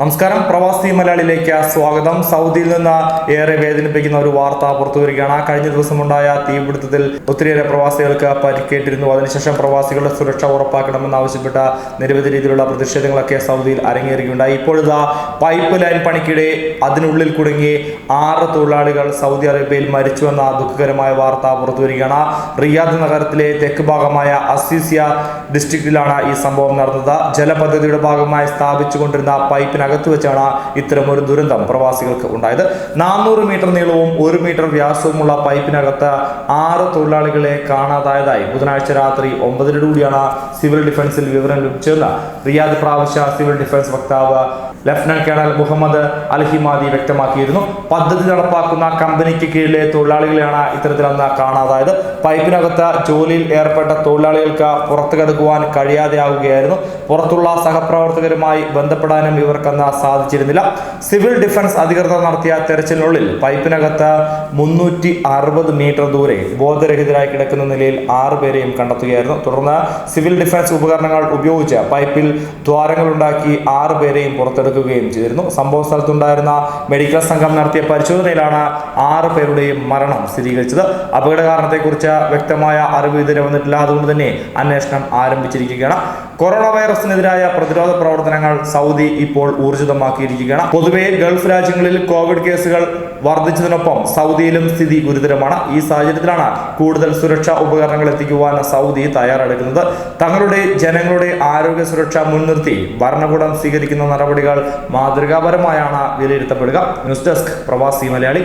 നമസ്കാരം. പ്രവാസി മലയാളിയിലേക്ക് സ്വാഗതം. സൗദിയിൽ നിന്ന് ഏറെ വേദനിപ്പിക്കുന്ന ഒരു വാർത്ത പുറത്തു വരികയാണ് കഴിഞ്ഞ ദിവസമുണ്ടായ തീപിടുത്തത്തിൽ ഒത്തിരിയേറെ പ്രവാസികൾക്ക് പരിക്കേറ്റിരുന്നു. അതിനുശേഷം പ്രവാസികളുടെ സുരക്ഷ ഉറപ്പാക്കണമെന്നാവശ്യപ്പെട്ട നിരവധി രീതിയിലുള്ള പ്രതിഷേധങ്ങളൊക്കെ സൗദിയിൽ അരങ്ങേറുകയുണ്ടായി. ഇപ്പോഴിതാ പൈപ്പ് ലൈൻ പണിക്കിടെ അതിനുള്ളിൽ കുടുങ്ങി ആറ് തൊഴിലാളികൾ സൗദി അറേബ്യയിൽ മരിച്ചുവെന്ന ദുഃഖകരമായ വാർത്ത പുറത്തു വരികയാണ് റിയാദ് നഗരത്തിലെ തെക്ക് ഭാഗമായ അസീസിയ ഡിസ്ട്രിക്റ്റിലാണ് ഈ സംഭവം നടന്നത്. ജലപദ്ധതിയുടെ ഭാഗമായി സ്ഥാപിച്ചുകൊണ്ടിരുന്ന പൈപ്പിനകത്ത് വെച്ചാണ് ഇത്തരം ഒരു ദുരന്തം പ്രവാസികൾക്ക് ഉണ്ടായത്. നാനൂറ് മീറ്റർ നീളവും ഒരു മീറ്റർ വ്യാസവുമുള്ള പൈപ്പിനകത്ത് ആറ് തൊഴിലാളികളെ കാണാതായതായി ബുധനാഴ്ച രാത്രി ഒമ്പതിനോടുകൂടിയാണ് സിവിൽ ഡിഫൻസിൽ വിവരം ലഭിച്ചതെന്ന് റിയാദ് പ്രാവശ്യ സിവിൽ ഡിഫൻസ് വക്താവ് ലഫ്റ്റനന്റ് കേണൽ മുഹമ്മദ് അൽഹിമാദി വ്യക്തമാക്കിയിരുന്നു. പദ്ധതി നടപ്പാക്കുന്ന കമ്പനിക്ക് കീഴിലെ തൊഴിലാളികളെയാണ് ഇത്തരത്തിലന്ന് കാണാതായത്. പൈപ്പിനകത്ത് ജോലിയിൽ ഏർപ്പെട്ട തൊഴിലാളികൾക്ക് പുറത്തു കടക്കുവാൻ കഴിയാതെയാവുകയായിരുന്നു. പുറത്തുള്ള സഹപ്രവർത്തകരുമായി ബന്ധപ്പെടാനും ഇവർക്കന്ന് സാധിച്ചിരുന്നില്ല. സിവിൽ ഡിഫൻസ് അധികൃതർ നടത്തിയ തെരച്ചിലിനുള്ളിൽ പൈപ്പിനകത്ത് മുന്നൂറ്റി അറുപത് മീറ്റർ ദൂരെ ബോധരഹിതരായി കിടക്കുന്ന നിലയിൽ ആറ് പേരെയും കണ്ടെത്തുകയായിരുന്നു. തുടർന്ന് സിവിൽ ഡിഫൻസ് ഉപകരണങ്ങൾ ഉപയോഗിച്ച് പൈപ്പിൽ ദ്വാരങ്ങൾ ഉണ്ടാക്കി ആറ് പേരെയും പുറത്തെടുക്കുകയും ചെയ്തിരുന്നു. സംഭവ സ്ഥലത്തുണ്ടായിരുന്ന മെഡിക്കൽ സംഘം നടത്തിയ പരിശോധനയിലാണ് ആറ് പേരുടെയും മരണം സ്ഥിരീകരിച്ചത്. അപകട കാരണത്തെക്കുറിച്ച് വ്യക്തമായ അറിവ് ഇതുവരെ വന്നിട്ടില്ല. അതുകൊണ്ട് തന്നെ അന്വേഷണം ആരംഭിച്ചിരിക്കുകയാണ്. കൊറോണ വൈറസിനെതിരായ പ്രതിരോധ പ്രവർത്തനങ്ങൾ സൗദി ഇപ്പോൾ ഊർജിതമാക്കിയിരിക്കുകയാണ്. പൊതുവെ ഗൾഫ് രാജ്യങ്ങളിൽ കോവിഡ് കേസുകൾ വർദ്ധിച്ചതിനൊപ്പം സൗദിയിലും സ്ഥിതി ഗുരുതരമാണ്. ഈ സാഹചര്യത്തിലാണ് കൂടുതൽ സുരക്ഷാ ഉപകരണങ്ങൾ എത്തിക്കുവാൻ സൗദി തയ്യാറെടുക്കുന്നത്. തങ്ങളുടെ ജനങ്ങളുടെ ആരോഗ്യ സുരക്ഷ മുൻനിർത്തി ഭരണകൂടം സ്വീകരിക്കുന്ന നടപടികൾ മാതൃകാപരമായാണ് വിലയിരുത്തപ്പെടുക. ന്യൂസ് ഡെസ്ക് പ്രവാസി മലയാളി.